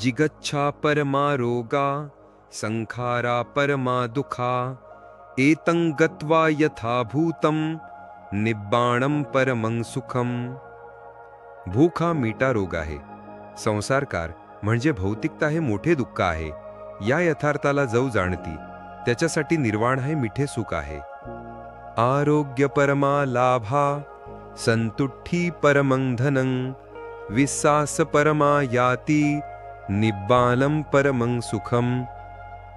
जिगच्छा परमा रोगा संखारा परमा दुखा एतं गत्वा यथा निब्बाणं परमं सुखम। भूक हा मीठा रोग आहे संसारकार म्हणजे भौतिकता हे मोठे दुःख आहे या यथार्थाला जव जाणती त्याच्यासाठी निर्वाण हे मिठे सुख आहे। आरोग्य परमा लाभा संतुठी परमं धनं परमा याती निब्बालं परमं सुखम.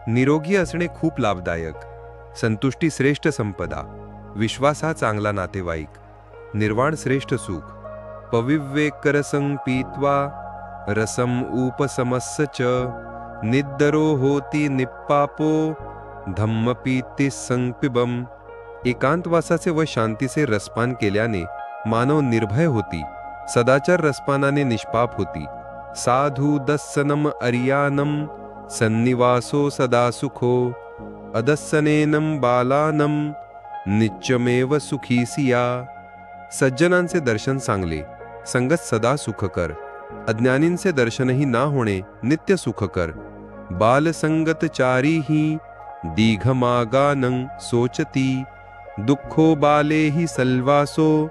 निरोगी असणे खूप लाभदायक. संतुष्टी श्रेष्ठ संपदा. विश्वास हा चांगला नातेवाईक. निर्वाण श्रेष्ठ सुख. पविवेकरसं पीत्वा रसम उपसमस्य च. निद्दरो होती निप्पापो धम्मपीती संपिबम. एकांतवासाचे व शांतीचे रसपान केल्याने मानव निर्भय होती. सदाचार रसपानाने निष्पाप होती. साधू दस्सनम अर्यानम सन्निवासो सदा सुखो। अदस्सनेनम बालानम नित्यमेव सुखी सिया। सज्जनांचे दर्शन सांगले, संगत सदा सुखकर। अज्ञानींचे दर्शनही ना होणे, नित्य सुखकर। बालसंगत चारी ही, दीघमागानं सोचती। दुःखो बाले हि सल्वासो,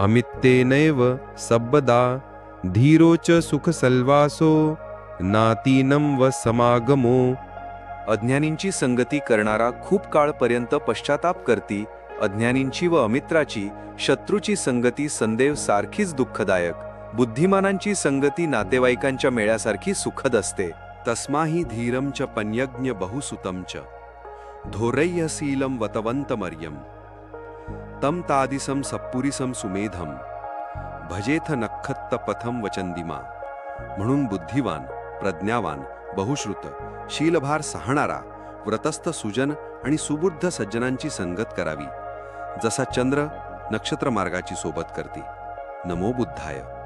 अमित्तेनैव सब्बदा। धीरो च सुख सल्वासो नातीनं व समागमो. अज्ञानींची संगती करणारा खूप काळपर्यंत पश्चाताप करती अज्ञानींची व अमित्राची शत्रूची संगती संदेव सारखीच दुःखदायक. बुद्धिमानांची संगती नातेवाईकांच्या मेळ्यासारखी सुखद असते. तस्माही धीरं च पन्यज्ञ बहुसुतं च. धोरय्यशीलं वतवन्तमर्यं तं तादिसं सप्पुरिसं सुमेधम. भजेथ नखत्त पथम वचंदिमा. म्हणून बुद्धिवान प्रज्ञावान बहुश्रुत शीलभार सहाणारा व्रतस्थ सुजन आणि सुबुद्ध सज्जनांची संगत करावी. जसा चंद्र नक्षत्रमार्गाची सोबत करते. नमो बुद्धाय.